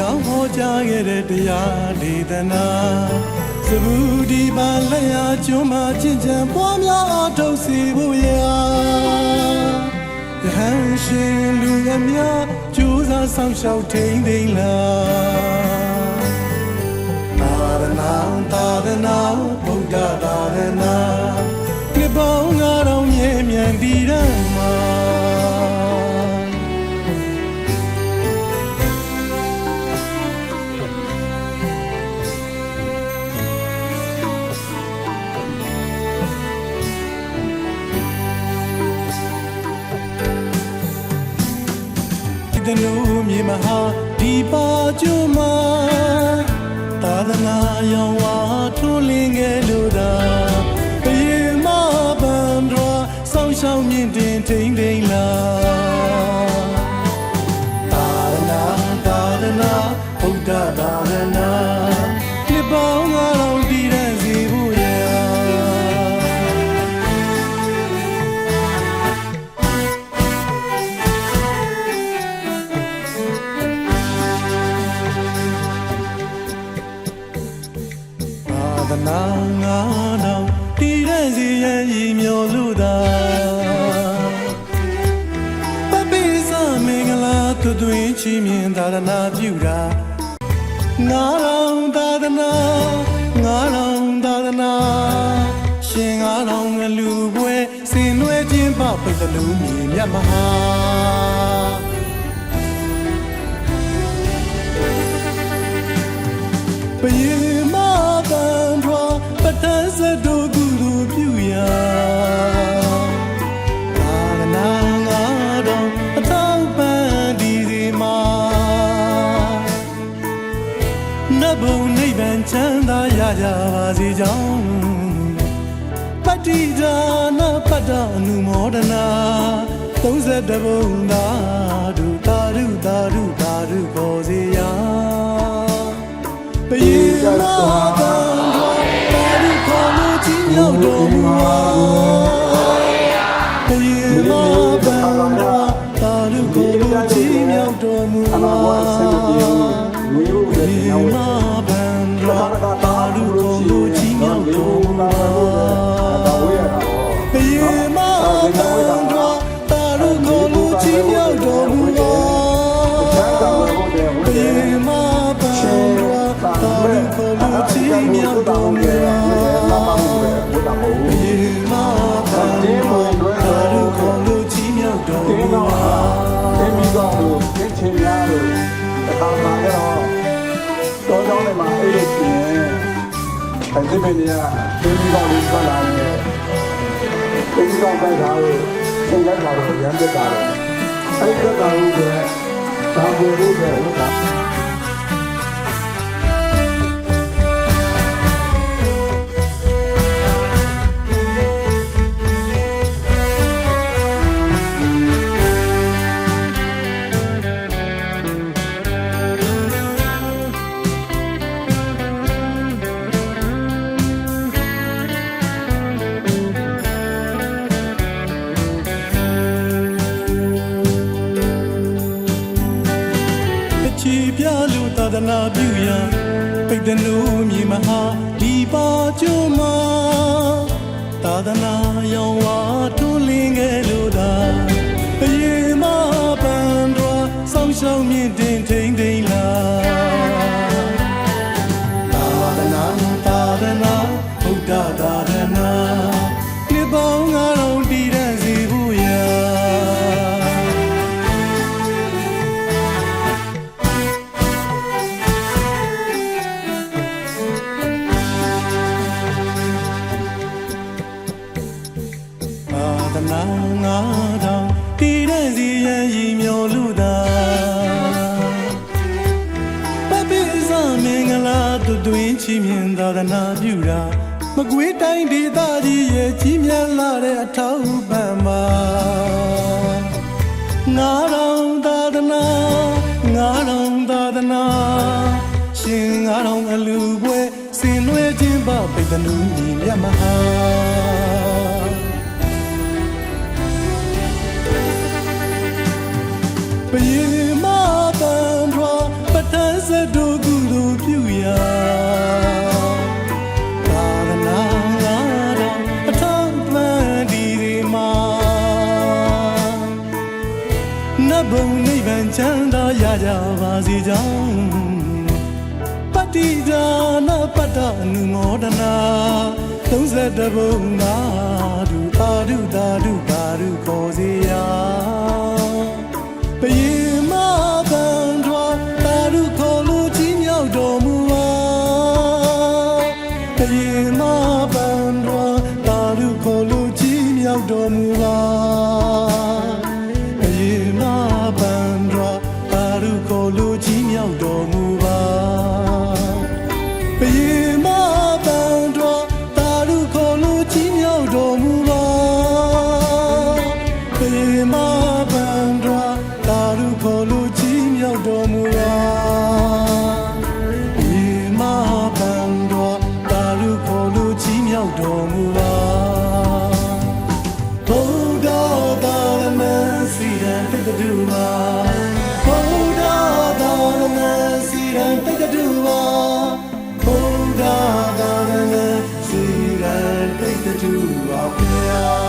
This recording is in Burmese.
ရောက်ဟောကြားခဲ့တဲ့တရားဒေသနာသဘူဒီပါလက်ရာကျွမ်းမှာချင့်ချံပွားများအထုတ်စီဖို့ရာယဟန်ရှင်လူအများကြိုးစားဆောင်ရှောက်ထိန်ထိန်လာသာရဏံသာရဏံဗုဒ္ဓသာရဏံဒီပေါင်းငါတော်မြဲမြံတည် တနူမြေမဟာဒီပါကျွမ်းမှာသာသနာရောင်ဝါထွန်းလင်းငယ်လို့သာဘယင်မပန်တော်ဆောင်းရှောင်းမြင့်တ လူသာပပိစမင်္ဂလာသူတွင်ချီးမြှင့်သာသနာပြုတာငါတော်သာသနာငါတော်သာသနာရှင်ငါတော်ငလူပွဲစင်နွယ်ခြင်းပပိတလူမြေမြတ်မဟာ ကြပါစေကြောင်းပတ္တိဒါနပတ္တအနုမောဒနာ32ဘုံသာဒုတာရုတာရုတာရုခေါ်စေရာပယေမာတံတော်တာရုခေါ်လို့ကြီးမြောက်တော်မူပါပ အဲဒီပင်ကြီးကတင်းပြီးတော့လေးဆက်လာတယ်တင်းပြီးတော့ပဲတာလို့စိတ်လိုက်တာတော့ရမ်းတက်တာတော့အဲ့ဒီကတာလို့ဆိုတော့ဒါကိုလို့ပဲဟုတ်လား လို့သာသနာပြုရာပိတ်တနုမြေမဟာဒီပါကျွမ်းမှာသာသနာရောင်ဝါထွန်းလင်းငယ်လို့သာဘယေမပန်တော်ဆောင်းရှောင်းမြင့်တင်ထိန်ထိန်လာသာသနာသာသနာဘုဒ္ဓသာသနာ သာသနာငါတော်တည်တဲ့စီရန်ရည်မြော်လူသာပပိစမင်္ဂလာသူတွင်ချီးမြှင့်သာသနာပြုတာမကွေးတိုင်းဒေသကြီးရဲ့ကြီးမြတ်လာတဲ့အထောက်ပံ့မှာငါတော်သာသနာငါတော်သာသနာရှင်ငါတော်အလူပွဲစင်နွယ်ခြင်းပပိတ္တနုညီမြတ်မဟာ ပယေမတန်ထွာပတန်းစဆက်တို့ကုသိုလ်ပြုရာသာသနာတော်အထောက်ပံ့ဒီဒီမှာနတ်ဘုံနိဗ္ဗာန်ချမ်းသာရကြပါစေကြောင်းပတ္တိဒါနပတ္တအနုမောဒနာ32ဘုံသာဓုသာဓုသာဓုသာဓုခေါ်စေရာ ပယေမဗန္ဓဝသာဓုခေါ်လို့ကြီးမြောက်တော်မူပါပယေမဗန္ဓဝသာဓုခေါ်လို့ကြီးမြောက်တော်မူပါ တိတ်တူ